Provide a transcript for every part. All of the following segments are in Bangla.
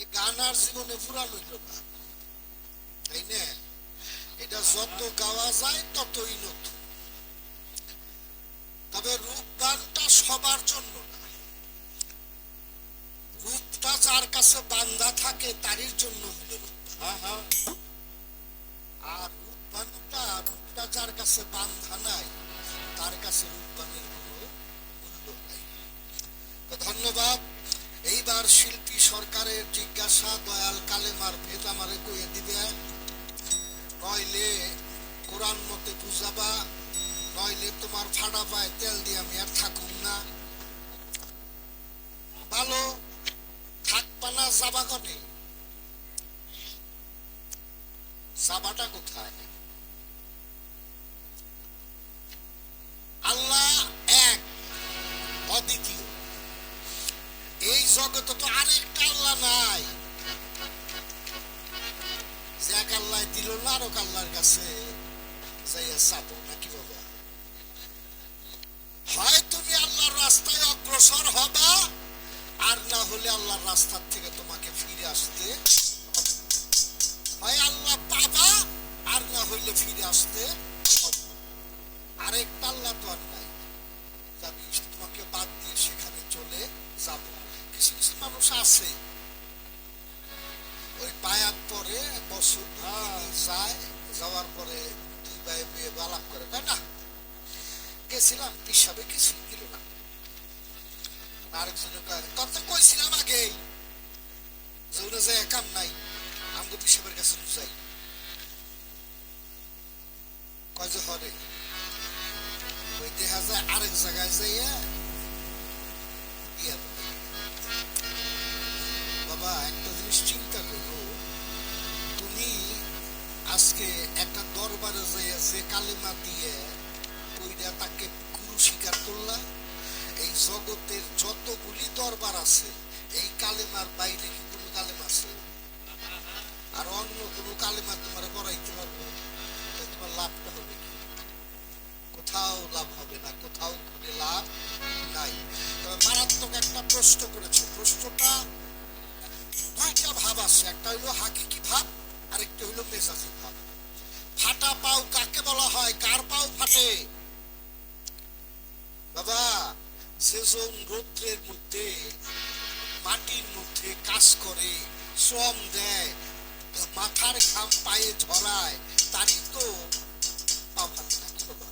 এই গান আর জীবনে হইল না। তাই না এটা যত গাওয়া যায় ততই নতুন। তবে রূপ গানটা সবার জন্য না। রূপটা যার কাছে বান্ধা থাকে তারই জন্য হ্যাঁ হ্যাঁ। আর রূপবানটা রূপটা যার কাছে বান্ধা নাই তার কাছে রূপবানের কোনো মূল্য নাই। তো ধন্যবাদ। এইবার শিল্পী সরকারের জিজ্ঞাসা, দয়াল কালেমার ভেদ আমারে কয়ে দিবে। নইলে কোরআন মতে বুঝাবা, নইলে তোমার ফাটা পায় তেল দিয়ে আমি আর থাকুম না। ভালো থাকবা না যাবা কনে? সাবাটা কোথায়? আল্লাহ এক অদ্বিতীয় এই জগতে তো আরেকটা আল্লাহ নাই। যে এক আল্লাহ দিল না, আরও আল্লাহর কাছে যাইয়া চাবো হয় তুমি আল্লাহর রাস্তায় অগ্রসর হবা, আর না হলে আল্লাহর রাস্তার থেকে তোমাকে ফিরে আসতে হয় আল্লাহ পাবা, আর না হইলে ফিরে আসতে। আরেকটা তো আর নাই। তোমাকে বাদ দিয়ে সেখানে চলে যাব। কিছু কিছু মানুষ আছে। ওই বায়াত পরে বছর যায়, যাওয়ার পরে দুই ভাই মেয়ে বালাপ করে, তাই না? গেছিলাম, পিসাবে কিছু দিল না। তোর তো কইছিলাম আগেই যে ওরা যে কাম নাই আমাকে পিসাবের কাছে যাই। কয় যে, হরে। ওই দেখা যায় আরেক জায়গায় যাইয়া জিনিস করো। তুমি আজকে একটা দরবারে যাইয়া যে কালেমা দিয়ে ওইটা তাকে গুরু স্বীকার করলা, এই জগতের যতগুলি দরবার আছে, এই কালেমার বাইরে কি কোনো কালেমা আছে? আর অন্য কোনো কালেমা তোমার বড়াইতে পারব? তোমার লাভটা হবে কি? কোথাও লাভ হবে না, কোথাও ঘুরে লাভ নাই। তবে মারাত্মক একটা প্রশ্ন করেছে। প্রশ্নটা আছে, একটা হইল হাকিকি ভাব, আরেকটা হইল মেজাজি ভাব। ফাটা পাও কাকে বলা হয়? কার পাও ফাটে? বাবা, সেজন রৌদ্রের মধ্যে, মাটির মধ্যে কাজ করে, শ্রম দেয়, মাথার ঘাম পায়ে ঝরায় তারই তো পা ফাটে নাকি বাবা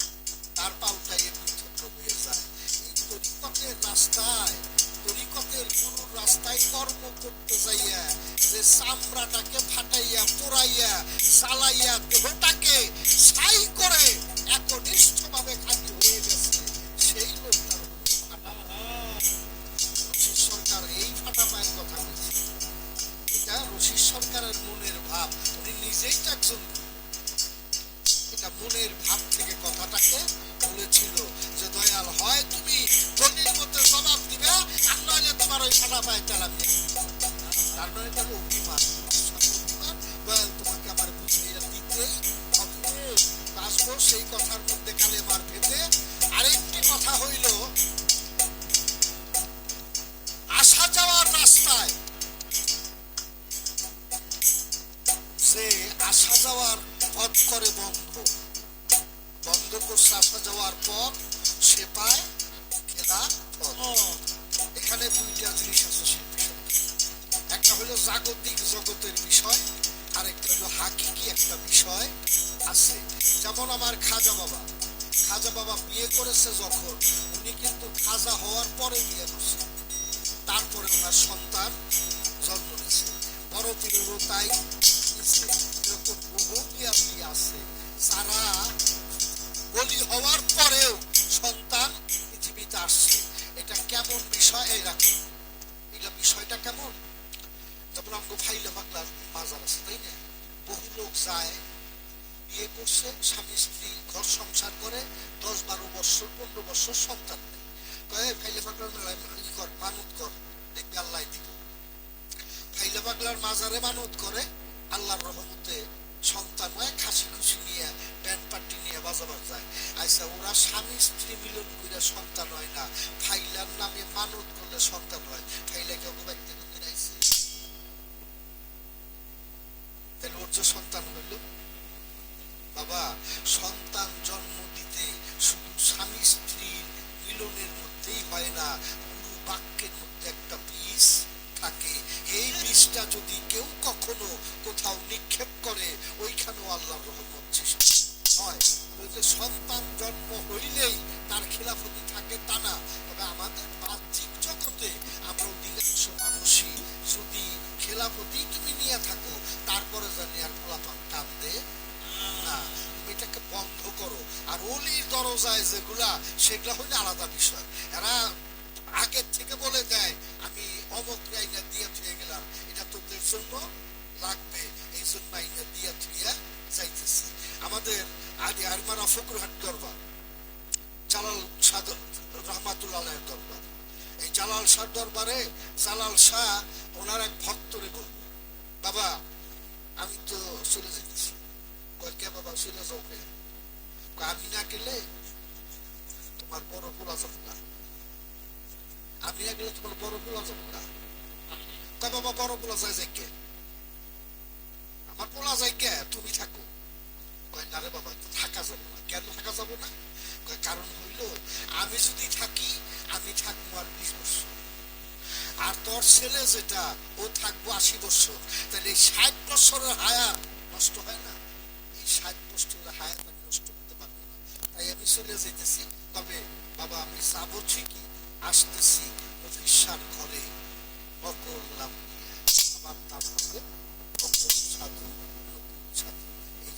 তার পাউটা এমনি ছোট হয়ে যায়। এই তরিকতের রাস্তায়, তরিকতের গুরুর রাস্তায় কর্ম করতে যাইয়া যে চামড়াটাকে ফাটাইয়া পোড়াইয়া জ্বালাইয়া দেহটাকে ছাই করে একনিষ্ঠ ভাবে খালি হয়ে গেছে। সেই লোকটার রশিদ এই ফাটা পায়ের কথা এটা রশিদ সরকারের মনের ভাব। উনি নিজেই একজন এটা মনের ভাব থেকে কথাটাকে বলেছিল যে, দয়াল, হয় তুমি ধনির মধ্যে জবাব দিবে, আর নইলে তোমার ওই ফাটা পায়ে চালান মানে তার অভিমান অভিমান তোমাকে আমার বুঝিয়ে হবে আসব সেই কথার মধ্যে কালে মার ভেদে আরেকটি কথা হইল আসা যাওয়ার রাস্তায় সে আসা যাওয়ার পথ করে বন্ধ বন্ধ করছে আসা যাওয়ার পথ সে পায় খেলা এখানে দুইটা জিনিস আছে। হলো জাগতিক জগতের বিষয়, আরেকটা হলো হাকিকি একটা বিষয় আছে। যেমন আমার খাজা বাবা। খাজা বাবা বিয়ে করেছে যখন, উনি কিন্তু খাজা হওয়ার পরে বিয়ে করছে। তারপরে ওনার সন্তান জন্ম নিয়েছে। বড় তাই। এরকম বহু বিয়াপি আছে যারা বলি হওয়ার পরেও সন্তান পৃথিবীতে আসছে। এটা কেমন বিষয়? এই রাখো এটা বিষয়টা কেমন যেমন আমাকে ফাইলে বাজার আছে তাই না বহু লোক যায় বিয়ে করছে স্বামী স্ত্রী ঘর সংসার করে দশ বারো বছর পনেরো বছর সন্তান নেই কয়ে মেলায় ই কর মানত কর দেখবি আল্লাহ দিব মাজারে করে আল্লাহর রহমতে সন্তান হয় খাসি খুশি নিয়ে প্যান্ট পাটি নিয়ে বাজাবার যায় আচ্ছা ওরা স্বামী স্ত্রী মিলন করে সন্তান হয় না ফাইলার নামে বীজটা যদি কেউ কখনো কোথাও নিক্ষেপ করে, ওইখানেও আল্লাহর রহমত হয় সন্তান জন্ম হইলেই তার খিলাফতি থাকে তা না, তবে আমাদের বাহ্যিক জগতে আমরা অধিকাংশ মানুষই যদি খেলাফতি তুমি নিয়ে থাকো, তারপরে জানি আর ফলাফল কান্দে না। এটাকে বন্ধ করো। আর অলির দরজায় যেগুলা, সেগুলা হইলে আলাদা বিষয়। এরা আগের থেকে বলে দেয় অমক আইনা দিয়ে থুয়ে গেলাম। এটা তোদের জন্য লাগবে। এই জন্য আইনা দিয়ে থুইয়া যাইতেছি। আমাদের আদি আরমারা ফকরহাট দরবার, জালাল শাহ রহমাতুল্লাহ দরবার। এই জালাল শাহ দরবারে জালাল শাহ ওনার এক ভক্তরে বলল বাবা, আমি তো চলে যেতেছি কে বাবা, চলে যাও আমি না গেলে তোমার বড় যাবে না। আমি গেলে তোমার বড় পোলা যাবে না কয় বাবা বড় পোলা যায় যাই আমার পোলা যায় কে তুমি থাকো কয় না রে বাবা থাকা যাবে না কেন থাকা যাবে না কয় কারণ হইল আমি যদি থাকি আমি থাকব আর বিশ বছর আর তোর ছেলে যেটা ও থাকব আশি বছর তাহলে এই ষাট বছরের হায়াত নষ্ট হয় না এই ষাট বছরের হায়াত আমি নষ্ট করতে পারব না তাই আমি চলে যেতেছি, তবে বাবা আমি যাব ঠিকই, আসতেছি। নিয়ে আমার নাম হবে অকর সাধু সাধু এই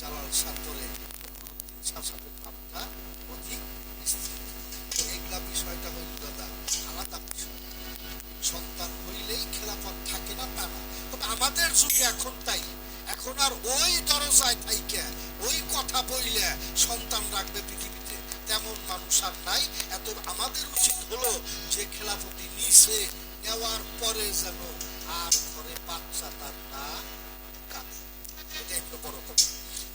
জালাল সাধুর নামটা অধিক বিষয়টা হইল দাদা, আলাদা বিষয়। সন্তান হইলেই খেলাফত থাকে না, তা না। তবে আমাদের যুগে এখন তাই। এখন আর ওই দরজায় থাইকে, ওই কথা বইলে সন্তান রাখবে পৃথিবীতে। তেমন মানুষ আর নাই, এত আমাদের উচিত হলো যে খেলাফতি নিচে নেওয়ার পরে যেন আর ঘরে বাচ্চা তার না এটা একটা বড় কথা।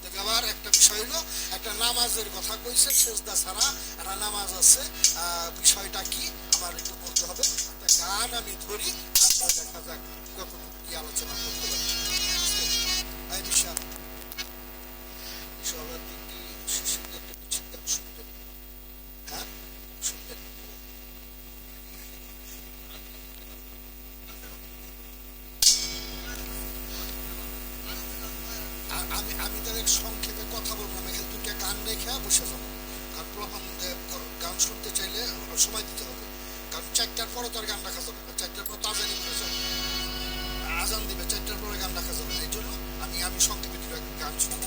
তবে আবার একটা বিষয় হলো, একটা নামাজের কথা কইছে, সেজদা ছাড়া একটা নামাজ আছে। বিষয়টা কি? আমার একটু বলতে হবে। একটা গান আমি ধরি তারপর দেখা যাক কতটুকু কি আলোচনা করতে পারি। এই বিষয় বিষয় আপনি কি শিশুদের একটু চিন্তা শুনবেন হ্যাঁ শুনবেন আর আমি তাদের সংক্ষেপে কথা বলব। আমি এখানে দুটো গান রেখে বসে যাব। কারণ প্রমাণ গান শুনতে চাইলে আমার সময় দিতে হবে। কারণ চারটার পরে তো আর গান রাখা যাবে না। চারটার পর আজানি বলে যাবে আজান দিবে, চারটার পরে গান রাখা যাবে না। এই জন্য আমি আমি সংক্ষেপে দুটো গান শুনব।